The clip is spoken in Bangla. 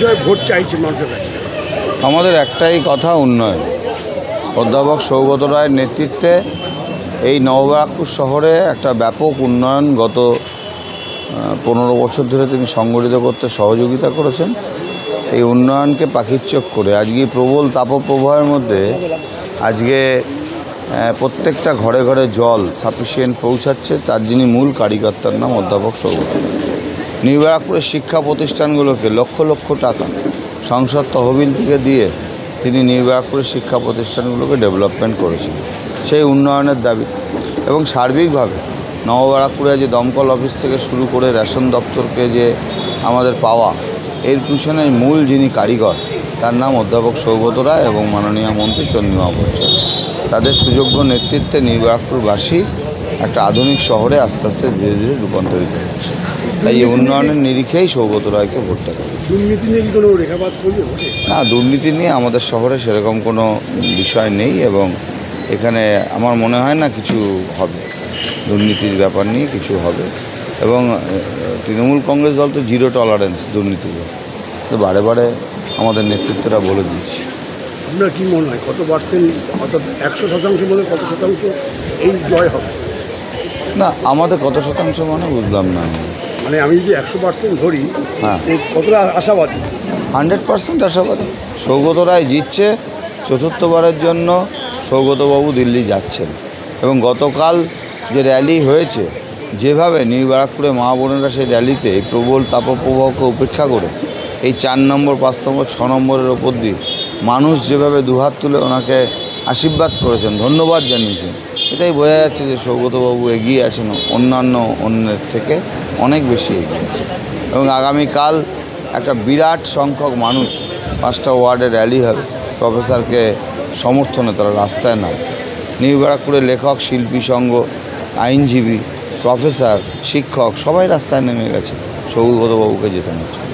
বিষয়ে ভোট চাইছে মানুষের কাছে? আমাদের একটাই কথা, উন্নয়ন। অধ্যাপক সৌগত রায়ের নেতৃত্বে এই নববারাকপুর শহরে একটা ব্যাপক উন্নয়ন গত পনেরো বছর ধরে তিনি সংগঠিত করতে সহযোগিতা করেছেন। এই উন্নয়নকে পাখিচ্চক করে, আজকে প্রবল তাপপ্রবাহের মধ্যে আজকে প্রত্যেকটা ঘরে ঘরে জল সাফিসিয়েন্ট পৌঁছাচ্ছে, তার যিনি মূল কারিকর্তার নাম অধ্যাপক সৌগত। নিউ ব্যারাকপুরের শিক্ষা প্রতিষ্ঠানগুলোকে লক্ষ লক্ষ টাকা সংসদ তহবিল থেকে দিয়ে তিনি নিউ ব্যারাকপুরের শিক্ষা প্রতিষ্ঠানগুলোকে ডেভেলপমেন্ট করেছেন। সেই উন্নয়নের দাবি এবং সার্বিকভাবে নবব্যারাকপুরে যে দমকল অফিস থেকে শুরু করে রেশন দপ্তরকে যে আমাদের পাওয়া, এর পিছনে মূল যিনি কারিগর, তার নাম অধ্যাপক সৌগত রায় এবং মাননীয় মন্ত্রী চন্দ্রিমা ভট্টাচার্য তাদের সুযোগ্য নেতৃত্বে নিউ ব্যারাকপুরবাসী একটা আধুনিক শহরে আস্তে আস্তে ধীরে ধীরে রূপান্তরিত হচ্ছে তাই এই উন্নয়নের নিরিখেই সৌগত রায়কে ভোটটা দেবে। দুর্নীতি নিয়ে কি কোনো রেখাপাত করবে না দুর্নীতি নিয়ে আমাদের শহরে সেরকম কোনো বিষয় নেই এবং এখানে আমার মনে হয় না কিছু হবে। দুর্নীতির ব্যাপার নিয়ে কিছু হবে এবং তৃণমূল কংগ্রেস দল তো জিরো টলারেন্স দুর্নীতির তো বারে বারে আমাদের নেতৃত্বরা বলে দিচ্ছে। আপনার কি মনে হয় কত পার্সেন্ট অর্থাৎ একশো শতাংশ মধ্যে কত শতাংশ এই জয় হবে? না আমাদের কত শতাংশ মানে বুঝলাম না আমি। মানে আমি যদি একশো পার্সেন্ট ধরি হ্যাঁ। কতটা আশাবাদী? হান্ড্রেড পার্সেন্ট আশাবাদী। সৌগত রায় জিতছে চতুর্থবারের জন্য সৌগতবাবু দিল্লি যাচ্ছেন। এবং গতকাল যে র্যালি হয়েছে যেভাবে নিউ ব্যারাকপুরে মা বোনেরা সেই র্যালিতে প্রবল তাপপ্রবাহকে উপেক্ষা করে এই চার নম্বর পাঁচ নম্বর ছ নম্বরের ওপর দিয়ে মানুষ যেভাবে দুহাত তুলে ওনাকে আশীর্বাদ করেছেন ধন্যবাদ জানিয়েছেন। এটাই বোঝা যাচ্ছে যে সৌগতবাবু এগিয়ে আছেন, অন্যান্য অন্যের থেকে অনেক বেশি এগিয়ে আছেন। এবং আগামীকাল একটা বিরাট সংখ্যক মানুষ পাঁচটা ওয়ার্ডে র্যালি হবে। প্রফেসরকে সমর্থনে তারা রাস্তায় নামে নিউ ব্যারাকপুরের লেখক, শিল্পী সংঘ, আইনজীবী, প্রফেসর, শিক্ষক সবাই রাস্তায় নেমে গেছে সৌগতবাবুকে যেতে জন্য